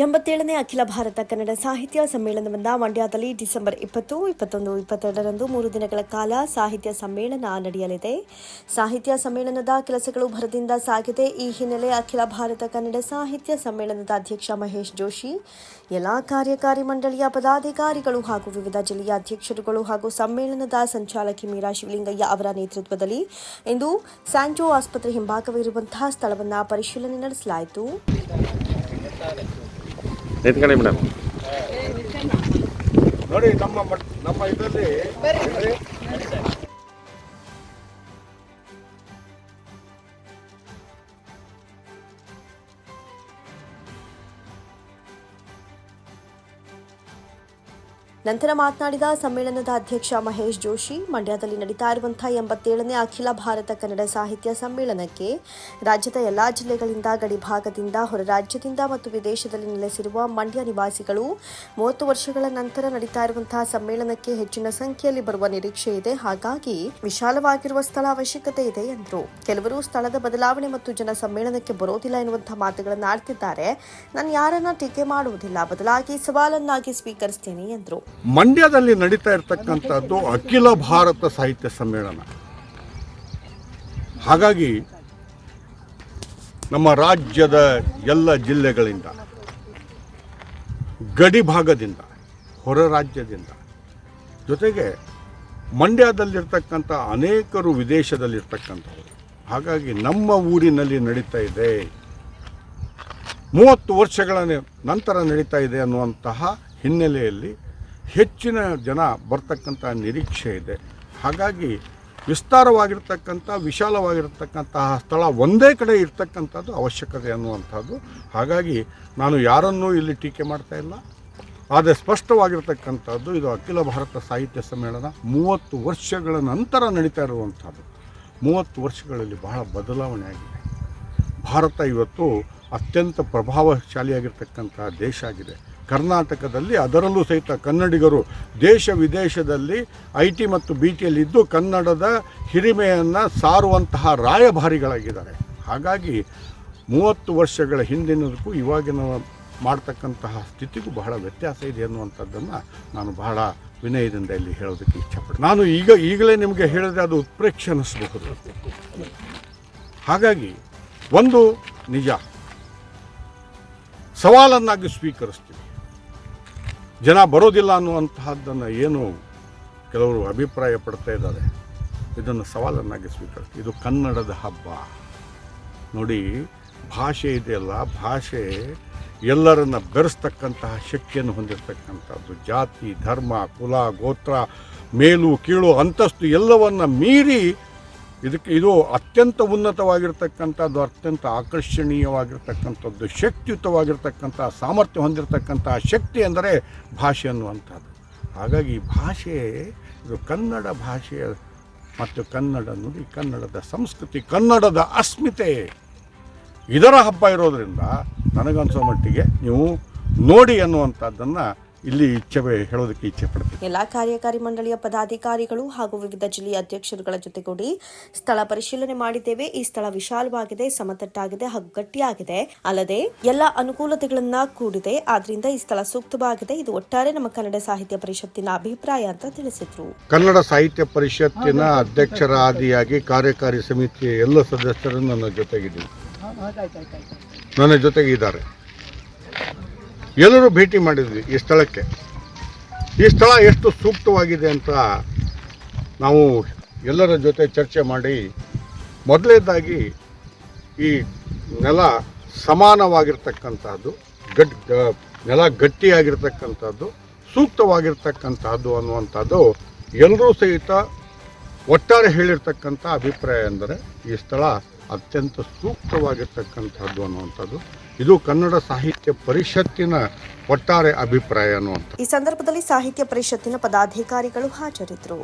ಎಂಬತ್ತೇಳನೇ ಅಖಿಲ ಭಾರತ ಕನ್ನಡ ಸಾಹಿತ್ಯ ಸಮ್ಮೇಳನವನ್ನ ಮಂಡ್ಯದಲ್ಲಿ ಡಿಸೆಂಬರ್ ಇಪ್ಪತ್ತು, ಇಪ್ಪತ್ತೊಂದು, ಇಪ್ಪತ್ತೆರಡರಂದು ಮೂರು ದಿನಗಳ ಕಾಲ ಸಾಹಿತ್ಯ ಸಮ್ಮೇಳನ ನಡೆಯಲಿದೆ. ಸಾಹಿತ್ಯ ಸಮ್ಮೇಳನದ ಕೆಲಸಗಳು ಭರದಿಂದ ಸಾಗಿದೆ. ಈ ಹಿನ್ನೆಲೆ ಅಖಿಲ ಭಾರತ ಕನ್ನಡ ಸಾಹಿತ್ಯ ಸಮ್ಮೇಳನದ ಅಧ್ಯಕ್ಷ ಮಹೇಶ್ ಜೋಶಿ, ಎಲ್ಲಾ ಕಾರ್ಯಕಾರಿ ಮಂಡಳಿಯ ಪದಾಧಿಕಾರಿಗಳು ಹಾಗೂ ವಿವಿಧ ಜಿಲ್ಲೆಯ ಅಧ್ಯಕ್ಷರುಗಳು ಹಾಗೂ ಸಮ್ಮೇಳನದ ಸಂಚಾಲಕಿ ಮೀರಾ ಶಿವಲಿಂಗಯ್ಯ ಅವರ ನೇತೃತ್ವದಲ್ಲಿ ಇಂದು ಸ್ಯಾಂಜೋ ಆಸ್ಪತ್ರೆ ಹಿಂಭಾಗವಿರುವಂತಹ ಸ್ಥಳವನ್ನು ಪರಿಶೀಲನೆ ನಡೆಸಲಾಯಿತು. ನಿಂತ್ಕೊಳ್ಳಿ ಮೇಡಮ್. ನೋಡಿ ನಮ್ಮ ಮಟ್- ನಮ್ಮ ಇದರಲ್ಲಿ ನಂತರ ಮಾತನಾಡಿದ ಸಮ್ಮೇಳನದ ಅಧ್ಯಕ್ಷ ಮಹೇಶ್ ಜೋಶಿ, ಮಂಡ್ಯದಲ್ಲಿ ನಡೀತಾ ಇರುವಂತಹ ಎಂಬತ್ತೇಳನೇ ಅಖಿಲ ಭಾರತ ಕನ್ನಡ ಸಾಹಿತ್ಯ ಸಮ್ಮೇಳನಕ್ಕೆ ರಾಜ್ಯದ ಎಲ್ಲಾ ಜಿಲ್ಲೆಗಳಿಂದ ಗಡಿಭಾಗದಿಂದ ಹೊರ ರಾಜ್ಯದಿಂದ ಮತ್ತು ವಿದೇಶದಲ್ಲಿ ನೆಲೆಸಿರುವ ಮಂಡ್ಯ ನಿವಾಸಿಗಳು ಮೂವತ್ತು ವರ್ಷಗಳ ನಂತರ ನಡೀತಾ ಇರುವಂತಹ ಸಮ್ಮೇಳನಕ್ಕೆ ಹೆಚ್ಚಿನ ಸಂಖ್ಯೆಯಲ್ಲಿ ಬರುವ ನಿರೀಕ್ಷೆ ಇದೆ. ಹಾಗಾಗಿ ವಿಶಾಲವಾಗಿರುವ ಸ್ಥಳ ಅವಶ್ಯಕತೆ ಇದೆ ಎಂದರು. ಕೆಲವರು ಸ್ಥಳದ ಬದಲಾವಣೆ ಮತ್ತು ಜನ ಸಮ್ಮೇಳನಕ್ಕೆ ಬರೋದಿಲ್ಲ ಎನ್ನುವಂತಹ ಮಾತುಗಳನ್ನು ಆಡ್ತಿದ್ದಾರೆ. ನಾನು ಯಾರನ್ನ ಟೀಕೆ ಮಾಡುವುದಿಲ್ಲ. ಬದಲಾಗಿ ಸವಾಲನ್ನಾಗಿ ಸ್ವೀಕರಿಸ್ತೇನೆ ಎಂದರು. ಮಂಡ್ಯದಲ್ಲಿ ನಡೀತಾ ಇರತಕ್ಕಂಥದ್ದು ಅಖಿಲ ಭಾರತ ಸಾಹಿತ್ಯ ಸಮ್ಮೇಳನ. ಹಾಗಾಗಿ ನಮ್ಮ ರಾಜ್ಯದ ಎಲ್ಲ ಜಿಲ್ಲೆಗಳಿಂದ, ಗಡಿ ಭಾಗದಿಂದ, ಹೊರ ರಾಜ್ಯದಿಂದ ಜೊತೆಗೆ ಮಂಡ್ಯದಲ್ಲಿರ್ತಕ್ಕಂಥ ಅನೇಕರು ವಿದೇಶದಲ್ಲಿರ್ತಕ್ಕಂಥವ್ರು. ಹಾಗಾಗಿ ನಮ್ಮ ಊರಿನಲ್ಲಿ ನಡೀತಾ ಇದೆ, ಮೂವತ್ತು ವರ್ಷಗಳ ನಂತರ ನಡೀತಾ ಇದೆ ಅನ್ನುವಂತಹ ಹಿನ್ನೆಲೆಯಲ್ಲಿ ಹೆಚ್ಚಿನ ಜನ ಬರ್ತಕ್ಕಂಥ ನಿರೀಕ್ಷೆ ಇದೆ. ಹಾಗಾಗಿ ವಿಸ್ತಾರವಾಗಿರ್ತಕ್ಕಂಥ, ವಿಶಾಲವಾಗಿರ್ತಕ್ಕಂತಹ ಸ್ಥಳ ಒಂದೇ ಕಡೆ ಇರ್ತಕ್ಕಂಥದ್ದು ಅವಶ್ಯಕತೆ ಅನ್ನುವಂಥದ್ದು. ಹಾಗಾಗಿ ನಾನು ಯಾರನ್ನೂ ಇಲ್ಲಿ ಟೀಕೆ ಮಾಡ್ತಾ ಇಲ್ಲ. ಆದರೆ ಸ್ಪಷ್ಟವಾಗಿರ್ತಕ್ಕಂಥದ್ದು ಇದು ಅಖಿಲ ಭಾರತ ಸಾಹಿತ್ಯ ಸಮ್ಮೇಳನ ಮೂವತ್ತು ವರ್ಷಗಳ ನಂತರ ನಡೀತಾ ಇರುವಂಥದ್ದು. ಮೂವತ್ತು ವರ್ಷಗಳಲ್ಲಿ ಬಹಳ ಬದಲಾವಣೆ ಆಗಿದೆ. ಭಾರತ ಇವತ್ತು ಅತ್ಯಂತ ಪ್ರಭಾವಶಾಲಿಯಾಗಿರ್ತಕ್ಕಂಥ ದೇಶ ಆಗಿದೆ. ಕರ್ನಾಟಕದಲ್ಲಿ ಅದರಲ್ಲೂ ಸಹಿತ ಕನ್ನಡಿಗರು ದೇಶ ವಿದೇಶದಲ್ಲಿ ಐ ಟಿ ಮತ್ತು ಬಿ ಟಿಯಲ್ಲಿದ್ದು ಕನ್ನಡದ ಹಿರಿಮೆಯನ್ನು ಸಾರುವಂತಹ ರಾಯಭಾರಿಗಳಾಗಿದ್ದಾರೆ. ಹಾಗಾಗಿ ಮೂವತ್ತು ವರ್ಷಗಳ ಹಿಂದಿನದಕ್ಕೂ ಇವಾಗಿನ ಮಾಡ್ತಕ್ಕಂತಹ ಸ್ಥಿತಿಗೂ ಬಹಳ ವ್ಯತ್ಯಾಸ ಇದೆ ಅನ್ನುವಂಥದ್ದನ್ನು ನಾನು ಬಹಳ ವಿನಯದಿಂದ ಇಲ್ಲಿ ಹೇಳೋದಕ್ಕೆ ಇಷ್ಟಪಡ್ತೀನಿ. ನಾನು ಈಗ ಈಗಲೇ ನಿಮಗೆ ಹೇಳಿದ್ರೆ ಅದು ಉತ್ಪ್ರೇಕ್ಷೆ ಅನ್ನಿಸ್ಬಹುದು ಹಾಗಾಗಿ ಒಂದು ನಿಜ. ಸವಾಲನ್ನಾಗಿ ಸ್ವೀಕರಿಸ್ತೀವಿ. ಜನ ಬರೋದಿಲ್ಲ ಅನ್ನುವಂತಹದ್ದನ್ನು ಏನು ಕೆಲವರು ಅಭಿಪ್ರಾಯ ಪಡ್ತಾ ಇದ್ದಾರೆ. ಇದನ್ನು ಸವಾಲನ್ನಾಗಿ ಸ್ವೀಕರಿಸ್ತೀವಿ ಇದು ಕನ್ನಡದ ಹಬ್ಬ. ನೋಡಿ, ಭಾಷೆ ಇದೆಯಲ್ಲ ಭಾಷೆ ಎಲ್ಲರನ್ನ ಬೆರೆಸ್ತಕ್ಕಂತಹ ಶಕ್ತಿಯನ್ನು ಹೊಂದಿರತಕ್ಕಂಥದ್ದು. ಜಾತಿ, ಧರ್ಮ, ಕುಲ, ಗೋತ್ರ, ಮೇಲು, ಕೀಳು, ಅಂತಸ್ತು ಎಲ್ಲವನ್ನು ಮೀರಿ ಇದಕ್ಕೆ ಇದು ಅತ್ಯಂತ ಉನ್ನತವಾಗಿರ್ತಕ್ಕಂಥದ್ದು ಅತ್ಯಂತ ಆಕರ್ಷಣೀಯವಾಗಿರ್ತಕ್ಕಂಥದ್ದು, ಶಕ್ತಿಯುತವಾಗಿರ್ತಕ್ಕಂಥ, ಸಾಮರ್ಥ್ಯ ಹೊಂದಿರತಕ್ಕಂಥ ಶಕ್ತಿ ಅಂದರೆ ಭಾಷೆ ಅನ್ನುವಂಥದ್ದು. ಹಾಗಾಗಿ ಭಾಷೆ, ಇದು ಕನ್ನಡ ಭಾಷೆಯ ಮತ್ತು ಕನ್ನಡ ನುಡಿ, ಕನ್ನಡದ ಸಂಸ್ಕೃತಿ, ಕನ್ನಡದ ಅಸ್ಮಿತೆ ಇದರ ಹಬ್ಬ ಇರೋದರಿಂದ ನನಗನ್ಸೋ ಮಟ್ಟಿಗೆ ನೀವು ನೋಡಿ ಅನ್ನುವಂಥದ್ದನ್ನು ಇಲ್ಲಿ ಇಚ್ಛೆ ಹೇಳೋದಕ್ಕೆ ಇಚ್ಛೆ ಪಡ್ತೀನಿ ಎಲ್ಲಾ ಕಾರ್ಯಕಾರಿ ಮಂಡಳಿಯ ಪದಾಧಿಕಾರಿಗಳು ಹಾಗೂ ವಿವಿಧ ಜಿಲ್ಲೆಯ ಅಧ್ಯಕ್ಷರುಗಳ ಜೊತೆಗೂಡಿ ಸ್ಥಳ ಪರಿಶೀಲನೆ ಮಾಡಿದ್ದೇವೆ. ಈ ಸ್ಥಳ ವಿಶಾಲವಾಗಿದೆ ಸಮತಟ್ಟಾಗಿದೆ ಹಾಗೂ ಗಟ್ಟಿಯಾಗಿದೆ ಅಲ್ಲದೆ ಎಲ್ಲ ಅನುಕೂಲತೆಗಳನ್ನ ಕೂಡಿದೆ. ಆದ್ರಿಂದ ಈ ಸ್ಥಳ ಸೂಕ್ತವಾಗಿದೆ. ಇದು ಒಟ್ಟಾರೆ ನಮ್ಮ ಕನ್ನಡ ಸಾಹಿತ್ಯ ಪರಿಷತ್ತಿನ ಅಭಿಪ್ರಾಯ ಅಂತ ತಿಳಿಸಿದ್ರು. ಕನ್ನಡ ಸಾಹಿತ್ಯ ಪರಿಷತ್ತಿನ ಅಧ್ಯಕ್ಷರ ಆದಿಯಾಗಿ ಕಾರ್ಯಕಾರಿ ಸಮಿತಿಯ ಎಲ್ಲ ಸದಸ್ಯರು ನನ್ನ ಜೊತೆಗಿದ್ದೀವಿ ನನ್ನ ಜೊತೆಗೆ ಇದ್ದಾರೆ ಎಲ್ಲರೂ ಭೇಟಿ ಮಾಡಿದ್ವಿ ಈ ಸ್ಥಳಕ್ಕೆ. ಈ ಸ್ಥಳ ಎಷ್ಟು ಸೂಕ್ತವಾಗಿದೆ ಅಂತ ನಾವು ಎಲ್ಲರ ಜೊತೆ ಚರ್ಚೆ ಮಾಡಿ ಮೊದಲನೇದಾಗಿ ಈ ನೆಲ ಸಮಾನವಾಗಿರ್ತಕ್ಕಂಥದ್ದು ಗಟ್ ನೆಲ ಗಟ್ಟಿಯಾಗಿರ್ತಕ್ಕಂಥದ್ದು, ಸೂಕ್ತವಾಗಿರ್ತಕ್ಕಂಥದ್ದು ಅನ್ನುವಂಥದ್ದು ಎಲ್ಲರೂ ಸಹಿತ ಒಟ್ಟಾರೆ ಹೇಳಿರ್ತಕ್ಕಂಥ ಅಭಿಪ್ರಾಯ ಅಂದರೆ ಈ ಸ್ಥಳ ಅತ್ಯಂತ ಸೂಕ್ತವಾಗಿರ್ತಕ್ಕಂಥದ್ದು ಅನ್ನುವಂಥದ್ದು. ಇದು ಕನ್ನಡ ಸಾಹಿತ್ಯ ಪರಿಷತ್ತಿನ ಒಟ್ಟಾರೆ ಅಭಿಪ್ರಾಯ ಅನ್ನುವಂಥ ಈ ಸಂದರ್ಭದಲ್ಲಿ ಸಾಹಿತ್ಯ ಪರಿಷತ್ತಿನ ಪದಾಧಿಕಾರಿಗಳು ಹಾಜರಿದ್ದರು.